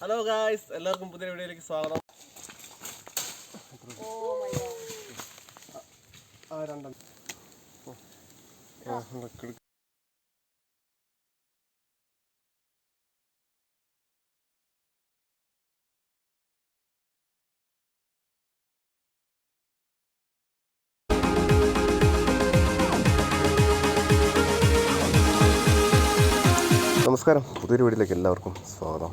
Hello guys എല്ലാവർക്കും പുതിയ വീഡിയോയിലേക്ക് സ്വാഗതം. നമസ്കാരം. പുതിയൊരു വീട്ടിലേക്ക് എല്ലാവർക്കും സ്വാഗതം.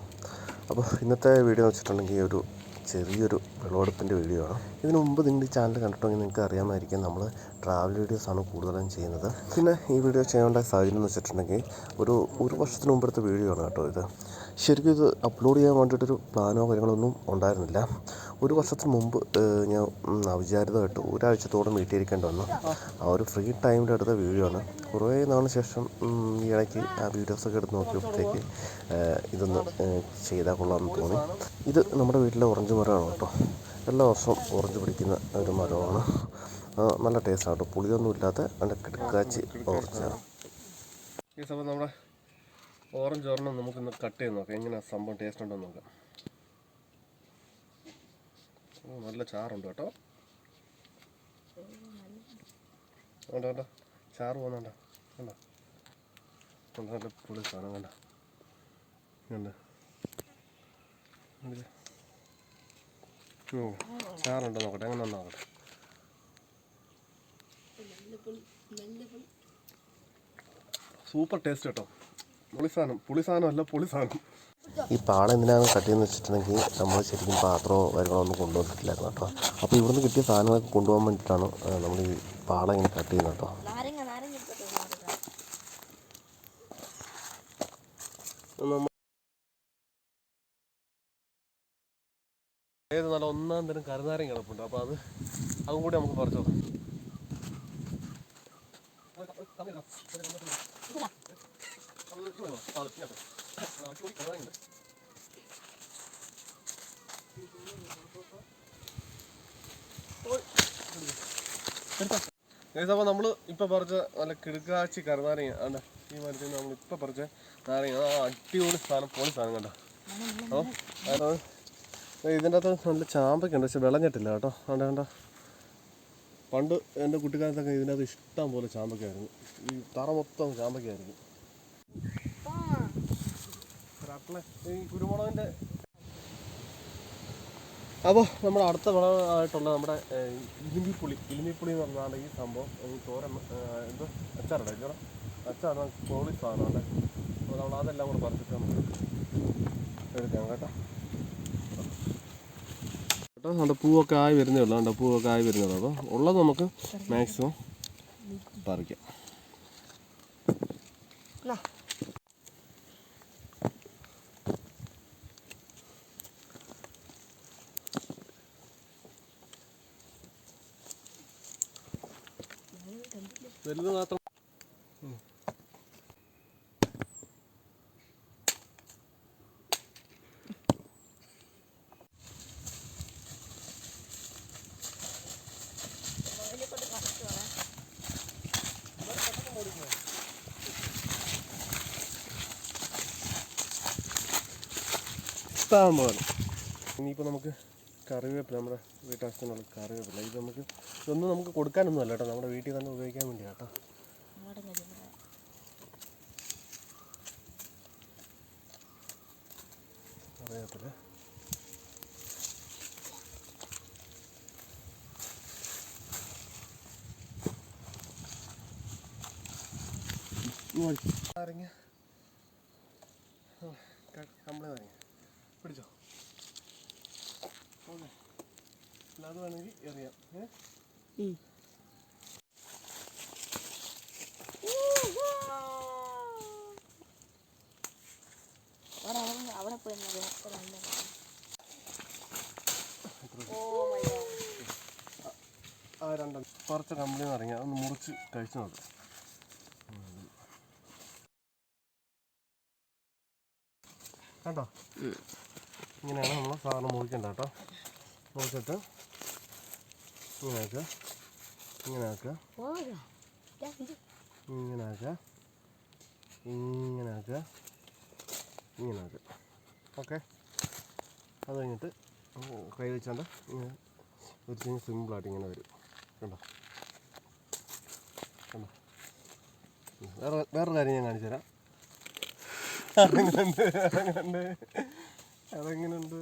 അപ്പോൾ ഇന്നത്തെ വീഡിയോ എന്ന് വെച്ചിട്ടുണ്ടെങ്കിൽ ഒരു ചെറിയൊരു വിളവെടുപ്പിന്റെ വീഡിയോ ആണ്. ഇതിനു മുമ്പ് നിങ്ങളുടെ ചാനൽ കണ്ടിട്ടുണ്ടെങ്കിൽ നിങ്ങൾക്ക് അറിയാമായിരിക്കും നമ്മൾ ട്രാവൽ വീഡിയോസാണ് കൂടുതലും ചെയ്യുന്നത്. പിന്നെ ഈ വീഡിയോ ചെയ്യേണ്ട സാഹചര്യം എന്ന് വെച്ചിട്ടുണ്ടെങ്കിൽ ഒരു ഒരു വർഷത്തിന് മുമ്പത്തെ വീഡിയോ ആണ് കേട്ടോ ഇത്. ശരിക്കും ഇത് അപ്ലോഡ് ചെയ്യാൻ വേണ്ടിയിട്ടൊരു പ്ലാനോ കാര്യങ്ങളൊന്നും ഉണ്ടായിരുന്നില്ല. ഒരു വർഷത്തിന് മുമ്പ് ഞാൻ അവിചാരിതമായിട്ട് ഒരാഴ്ചത്തോളം വീട്ടിലിരിക്കേണ്ടി വന്നു. ആ ഒരു ഫ്രീ ടൈമിൽ എടുത്ത വീഡിയോ ആണ്. കുറേ നാളിന് ശേഷം ഈ ഇടയ്ക്ക് ആ വീഡിയോസൊക്കെ എടുത്ത് നോക്കിയപ്പോഴത്തേക്ക് ഇതൊന്ന് ചെയ്താൽ കൊള്ളാമെന്ന് തോന്നി. ഇത് നമ്മുടെ വീട്ടിലെ ഓറഞ്ച് മരമാണ് കേട്ടോ. എല്ലാ വർഷവും ഓറഞ്ച് പിടിക്കുന്ന ഒരു മരമാണ്. നല്ല ടേസ്റ്റാണ് കേട്ടോ. പുളിയൊന്നും ഇല്ലാത്ത നല്ല കിടക്കാച്ചി ഓറഞ്ചാണ് ഈ സമയം നമ്മുടെ ഓറഞ്ച് ഓർണം നമുക്കൊന്ന് കട്ട് ചെയ്ത് നോക്കാം. എങ്ങനെയാണ് സംഭവം ടേസ്റ്റ് ഉണ്ടോ നോക്കാം. നല്ല ചാറുണ്ട് കേട്ടോ. വേണ്ട വേണ്ട. ചാറ് പോകുന്നുണ്ട കണ്ടോ കണ്ടോ നല്ല പുളി സാധനം കണ്ടോ ഓ ചാറുണ്ടോ നോക്കട്ടെ. എങ്ങനെ നോക്കട്ടെ. സൂപ്പർ ടേസ്റ്റ് കേട്ടോ. പുളി സാധനം. പുളി സാധനം അല്ല പുളി സാധനം. ഈ പാള എന്തിനാണ് കട്ട് ചെയ്യുന്നത് വെച്ചിട്ടുണ്ടെങ്കിൽ നമ്മൾ ശരിക്കും പാത്രമോ കാര്യങ്ങളോ ഒന്നും കൊണ്ടുവന്നിട്ടില്ലായിരുന്നു കേട്ടോ. അപ്പോൾ ഇവിടുന്ന് കിട്ടിയ സാധനങ്ങളൊക്കെ കൊണ്ടുപോകാൻ വേണ്ടിയിട്ടാണ് നമ്മൾ ഈ പാള ഇങ്ങനെ കട്ട് ചെയ്യുന്നത് കേട്ടോ. ഏത് നല്ല ഒന്നാം തരം കരുനാരം കിടപ്പുണ്ട്. അപ്പോൾ അത് അതും കൂടി നമുക്ക് പറിച്ചു നോക്കാം. അപ്പോൾ നമ്മൾ ഇപ്പോൾ പറിച്ച നല്ല കിടുക്കാച്ചി കരുനാരങ്ങ ആണ്ട ഈ മരത്തിൽ നമ്മൾ ഇപ്പോൾ പറിച്ച നാരങ്ങ. ആ അടിപൊളി സാധനം പോലെ സാധനം കണ്ടോ? അപ്പോൾ അതായത് ഇതിന്റെ അകത്ത് നല്ല ചാമ്പൊക്കെ ഉണ്ട് പക്ഷെ വിളഞ്ഞിട്ടില്ല കേട്ടോ. വേണ്ട വേണ്ട പണ്ട് എന്റെ കുട്ടിക്കാലത്തൊക്കെ ഇതിന്റെ അകത്ത് ഇഷ്ടം പോലെ ചാമ്പൊക്കെ ആയിരുന്നു. ഈ തറ മൊത്തം ചാമ്പയ്ക്കായിരുന്നു ആ, ഈ അപ്പോൾ നമ്മുടെ അടുത്ത വിളവായിട്ടുള്ള നമ്മുടെ ഇലിമിപ്പുളി ഇലിമ്പിപ്പുളി എന്ന് പറഞ്ഞാൽ ഈ സംഭവം. ഈ തോരൻ എന്ത് അച്ചാറുണ്ട്? ചേട്ടാ അച്ചാറ് കോളി സാധനമാണ് അപ്പോൾ നമ്മൾ അതെല്ലാം കൂടെ പറിച്ചിട്ട് നമുക്ക് എടുക്കാം കേട്ടോ. കേട്ടോ നമ്മുടെ പൂവൊക്കെ ആയി വരുന്നേ ഉള്ളൂ. നമ്മുടെ പൂവൊക്കെ ആയി വരുന്നേ ഉള്ളൂ. അപ്പോൾ ഉള്ളത് നമുക്ക് മാക്സിമം പറിക്കാം. വലുത് മാത്രം. ഇഷ്ടം പോലെ ഇനിയിപ്പോൾ നമുക്ക് കറിവേപ്പില നമ്മുടെ വീട്ടാവശ്യത്തിനുള്ള കറിവേപ്പില. ഇത് നമുക്ക് ഇതൊന്നും നമുക്ക് കൊടുക്കാനൊന്നും അല്ല കേട്ടോ. നമ്മുടെ വീട്ടിൽ തന്നെ ഉപയോഗിക്കാൻ വേണ്ടിയാ കേട്ടോ. നാരങ്ങ കമ്പളി നാരങ്ങ പിടിച്ചോ? ഓക്കെ അത് വേണമെങ്കിൽ എറിയാം. ഏ? അവിടെ പോയി കുറച്ച് കമ്പനി ഇറങ്ങി അതൊന്ന് മുറിച്ച് കഴിച്ചു നോക്കാം കണ്ടോ ഇങ്ങനെയാണ് നമ്മൾ സാധനം മുറിക്കേണ്ടത് കേട്ടോ മുറിച്ചിട്ട് ഇങ്ങനെ ആക്കുക ഇങ്ങനെ ആക്കുക. ഇങ്ങനെ ആക്കുക ഇങ്ങനെ ആക്കുക ഇങ്ങനെ ആക്കുക ഓക്കെ. അത് കഴിഞ്ഞിട്ട് കൈ വെച്ചാണ്ട് ഇങ്ങനെ ഒരു കഴിഞ്ഞ് സിമ്പിളായിട്ട് ഇങ്ങനെ വരും. കണ്ടോ? കണ്ടോ. വേറെ വേറൊരു കാര്യം ഞാൻ കാണിച്ചു തരാം. അതെങ്ങനെയുണ്ട് അതെങ്ങനെയുണ്ട് അതെങ്ങനെയുണ്ട്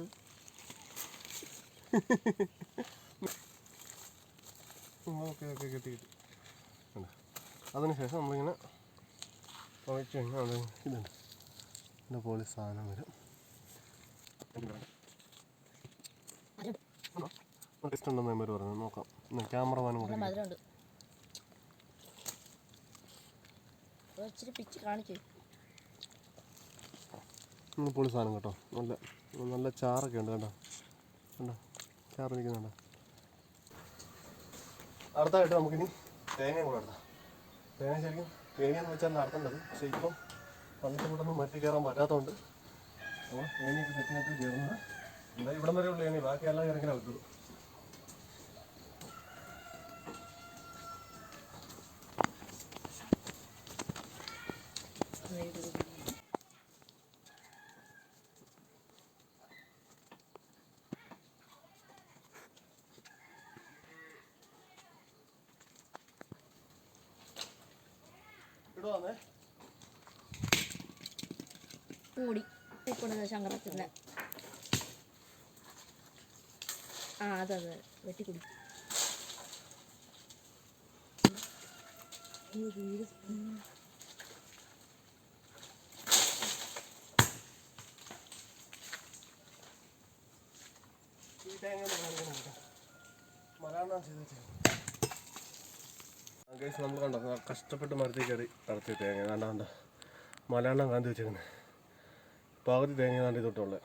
ഓക്കെ ഓക്കെ കിട്ടി കിട്ടി കണ്ടോ? അതിനുശേഷം നമ്മളിങ്ങനെ തുളച്ച് കഴിഞ്ഞാൽ അത് ഇതുണ്ട്. ഇതുപോലെ സാധനം വരും. ടേസ്റ്റ് ഉണ്ടെന്ന് മെമ്പർ പറഞ്ഞു. നോക്കാം. ക്യാമറമാനും കൂടെ ഇച്ചിരി പിച്ച് പൊളി സാധനം കേട്ടോ. നല്ല നല്ല ചാറൊക്കെ ഉണ്ട് കേട്ടോ. കണ്ടോ? ചാറ് നിൽക്കുന്നുണ്ടോ. അടുത്തായിട്ട് നമുക്കിനി തേങ്ങയും കൂടെ എടുത്താം തേങ്ങ ശരിക്കും തേങ്ങ എന്ന് വെച്ചാൽ നടത്തേണ്ടത് പക്ഷേ ഇപ്പം പണ്ടത്തെ കൂട്ടൊന്നും മറ്റി കയറാൻ പറ്റാത്തതുകൊണ്ട് അപ്പോൾ തേങ്ങയൊക്കെ തെറ്റിനകത്ത് ചേർന്ന് എന്താ ഇവിടം വരെ ഉള്ളു തേങ്ങ ബാക്കി എല്ലാം ഇറങ്ങിയാൽ വെക്കുള്ളൂ ഇടുവാന്നേ കൂടി ഉപ്പിടുന്ന ശങ്കരത്തിന്റെ ആ അതെ അതെ വെട്ടിക്കുടി. ഈ തേങ്ങ ഒന്ന് കാണിക്കണം കേട്ടോ. മലയാളം ചെയ്ത് വെച്ചേക്കാം. ഗൈസ് നമ്മൾ കണ്ടോ? കഷ്ടപ്പെട്ട് മരത്തിൽ കയറി അടുത്ത് തേങ്ങ. കണ്ട കണ്ട? മലയാളം കാന്തി വെച്ചേക്കുന്നത് പകുതി തേങ്ങ കാണ്ടി തൊട്ടുള്ളത്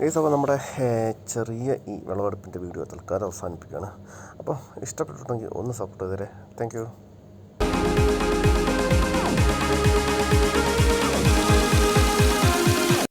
ഗൈസ് അപ്പോൾ നമ്മുടെ ചെറിയ ഈ വിളവെടുപ്പിന്റെ വീഡിയോ തൽക്കാലം അവസാനിപ്പിക്കുകയാണ്. അപ്പോൾ ഇഷ്ടപ്പെട്ടിട്ടുണ്ടെങ്കിൽ ഒന്ന് സപ്പോർട്ട് ചെയ്തേരെ. താങ്ക്